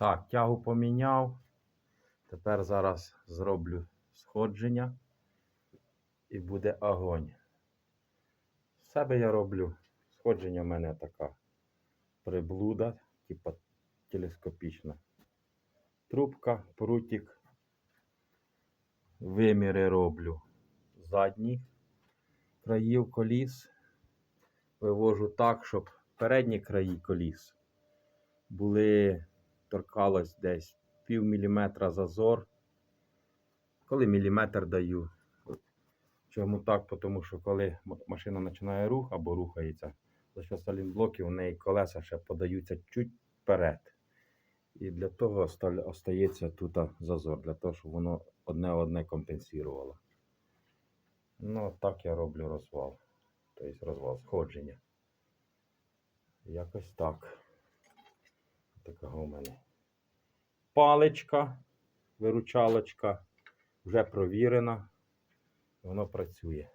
Так, тягу поміняв. Тепер зараз зроблю сходження і буде огонь. З себе я роблю. Сходження в мене така приблуда, типа телескопічна. Трубка, прутик. Виміри роблю задні країв коліс. Вивожу так, щоб передні краї коліс були, торкалось десь пів міліметра зазор. Коли міліметр даю. Чому так? Тому що коли машина починає рух або рухається, за що салінблоки, у неї колеса ще подаються чуть вперед. І для того остається тут зазор, для того, щоб воно одне-одне компенсувало. Ну, так я роблю розвал. Тобто розвал сходження. Якось так. Така у мене. Паличка, виручалочка, вже провірена. Воно працює.